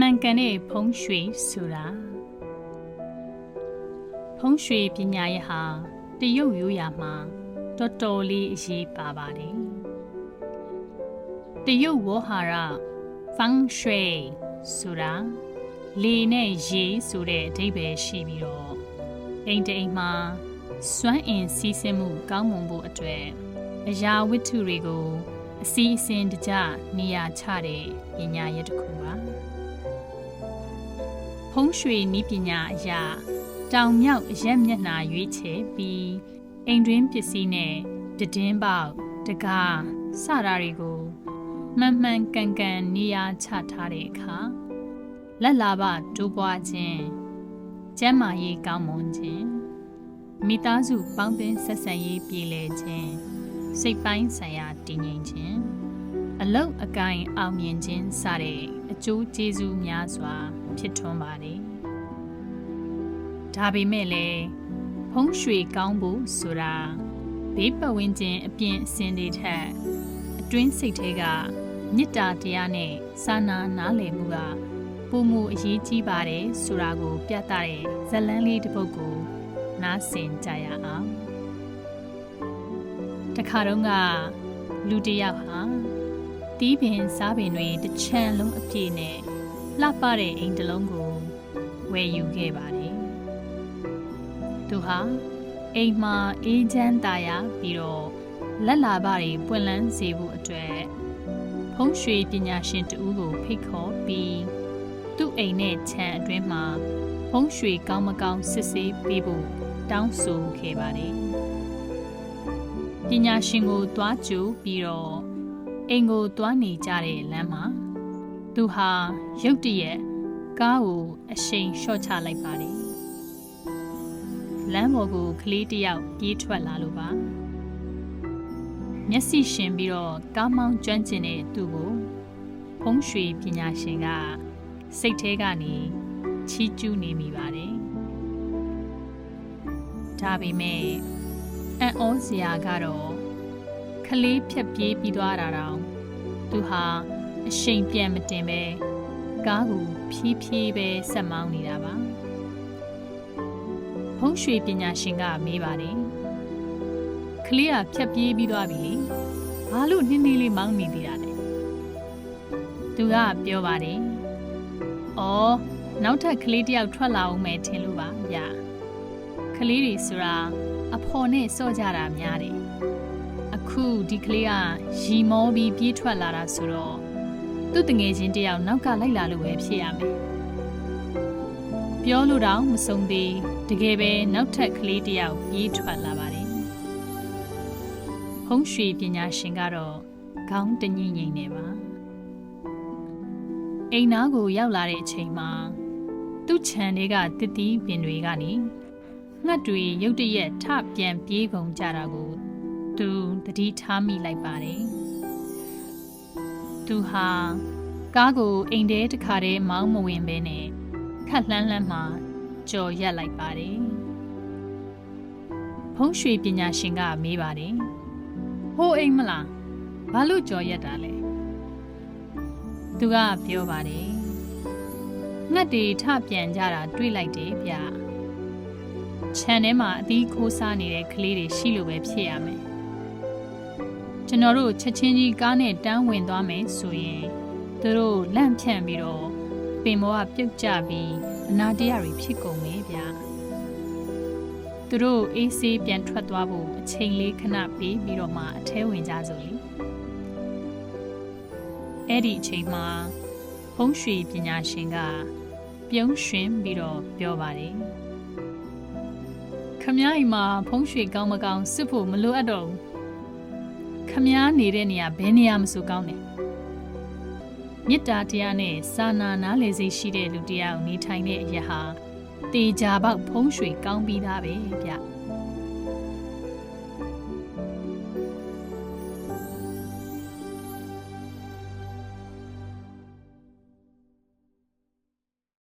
မှန်ကန်တဲ့ဖုံးရွှေဆိုတာဖုံးရွှေပညာရဟာတရုတ်ရိုးရာမှာတော်တော်လေးအရေးပါပါတယ်တရုတ်ဝေါ်ဟာရဖန်ရွှေဆိုတာလေနဲ့ရေဆိုတဲ့အဓိပ္ပာယ်ရှိပြီးတော့အိမ်တိမ်မှာစွမ်းအင်စီးဆင်းမှုကောင်းမွန်ဖို့အတွက်အရာဝတ္ထုတွေကိုအစီအစဉ်တကျနေရာချတဲ့ပညာရပ်တစ်ခုပါ ဖုံးရွှေနီးပညာအရာတောင်မြောက်အရက်မျက်နှာရွေးချယ်ပြီးအိမ်တွင်းပစ္စည်းနဲ့တည်င်းပေါက်တကားစတာတွေကိုမှန်မှန်ကန်ကန်နေရာချထားတဲ့အခါလက်လာပတိုးပွားခြင်းကျမ်းမာရေးကောင်းမွန်ခြင်းမိသားစုပေါင်းသင်းဆက်ဆံရေးပြည်လည်ခြင်းစိတ်ပိုင်းဆိုင်ရာတည်ငြိမ်ခြင်းအလုတ်အကိုင်အောင်မြင်ခြင်းစတဲ့အကျိုးကျေးဇူးများစွာ ဖြစ်ထွန်းပါတယ်ဒါပေမဲ့လည်းဖုံးရွှေကောင်းဖို့ဆိုတာဘေးပတ်ဝန်းကျင်အပြင်အစင်တွေထက်အတွင်းစိတ်ထဲကမေတ္တာတရားနဲ့စာနာနားလည်မှုကပုံမှုအရေးကြီးပါတယ်ဆိုတာကိုပြသတဲ့ဇလန်းလေးတစ်ပုဒ်ကိုနားဆင်ကြရအောင်တခါတော့ကလူတစ်ယောက်ဟာတီးပင်စားပင်တွေတစ်ချမ်းလုံးအပြည့်နဲ့ လှပတဲ့အိမ်တစ်လုံးကိုဝယ်ယူခဲ့ပါတယ်သူဟာအိမ်မှာအေးချမ်းသာယာပြီးတော့လက်လာပတွေပွင့်လန်းစေဖို့အတွက်ဖုံးရွှေပညာရှင်တူကိုဖိတ်ခေါ်ပြီးသူ့အိမ်နဲ့ခြံအတွင်းမှာဖုံးရွှေကောင်းမကောင်းစစ်ဆေးပေးဖို့တောင်းဆိုခဲ့ပါတယ်ပညာရှင်ကိုတွားကြိုပြီးတော့အိမ်ကိုတွားနေကြတဲ့လမ်းမှာ သူဟာရုတ်တရက်ကားကိုအရှိန်လျှော့ချလိုက်ပါတယ်လမ်းပေါ်ကိုကလေးတယောက်ပြေးထွက်လာလို့ပါမျက်စိရှင်ပြီးတော့ကားမောင်းကျွမ်းကျင်တဲ့သူ့ကိုဖုံးရွှေပညာရှင်ကစိတ်ထဲကနေချီးကျူးနေမိပါတယ်ဒါပေမဲ့အံ့ဩစရာကတော့ခလေးဖြက်ပြေးပြီးသွားတာတောင်သူဟာ အရှိန်ပြန်မတင်ပဲကားကိုဖြည်းဖြည်းပဲဆက်မောင်းနေတာပါဖုံးရွှေပညာရှင်ကမေးပါတယ်ကလေးကဖြတ်ပြေးပြီးသွားပြီလေဘာလို့နှင်းနှီးလေးမောင်းနေသေးတာလဲသူကပြောပါတယ်အော်နောက်ထပ်ကလေးတယောက်ထွက်လာအောင်မယ်ထင်လို့ပါဗျာကလေးတွေဆိုတာအဖော်နဲ့စော့ကြတာများတယ်အခုဒီကလေးကရီမောပြီးပြေးထွက်လာတာဆိုတော့ သူ့တငယ်ချင်းတယောက်နောက်ကလိုက်လာလို့ပဲဖြစ်ရမယ်ပြောလို့တော့မဆုံးသေးတကယ်ပဲနောက်ထပ်ကလေးတယောက်ပြေးထွက်လာပါတယ်ဖုံးရွှေပညာရှင်ကတော့ခေါင်းတညိမ့်ငိမ့်နေပါအိမ်သားကိုရောက်လာတဲ့အချိန်မှာသူ့ခြံတွေကတတိပင်တွေကနေငှက်တွေရုတ်တရက်ထပြန်ပြေးကုန်ကြတာကို သူတတိထားမိလိုက်ပါတယ် သူဟာကားကိုအိမ်ထဲတစ်ခါတည်းမောင်းမဝင်ဘဲနဲ့ခက်လှမ်းလှမ်းမှကြော်ရက်လိုက်ပါတယ်ဖုံးရွှေပညာရှင်ကမေးပါတယ်ဟိုအိမ်မလားဘာလို့ကြော်ရက်တာလဲသူကပြောပါတယ်ငှက်တွေထပြန်ကြတာတွေးလိုက်တယ်ဗျခြံထဲမှာအသီးခိုးစားနေတဲ့ကလေးတွေရှိလို့ပဲဖြစ်ရမယ် ကျွန်တော်တို့ချက်ချင်းကြီးကားနဲ့တန်းဝင်သွားမယ်ဆိုရင်သူတို့လန့်ဖြန့်ပြီးတော့ပင်မောကပြုတ်ကျပြီးအနာတရားတွေဖြစ်ကုန်မယ်ဗျသူတို့အေးဆေးပြန်ထွက်သွားဖို့အချိန်လေးခဏပေးပြီးတော့မှအထဲဝင်ကြစို့လေအဲ့ဒီအချိန်မှာဖုံးရွှေပညာရှင်က ပြုံးရွှင်ပြီးတော့ပြောပါတယ်ခမည်းအိမ်မှာဖုံးရွှေကောင်းမကောင်းစစ်ဖို့မလိုအပ်တော့ဘူး ခမည်းနေတဲ့နေရာဘယ်နေရာမဆိုကောင်းတယ်မေတ္တာတရားနဲ့စာနာနားလေစိတ်ရှိတဲ့လူတရားကိုနေထိုင်တဲ့အရာဟာတေချာပေါက်ဖုံးရွှေကောင်းပြီးသားပဲဗျ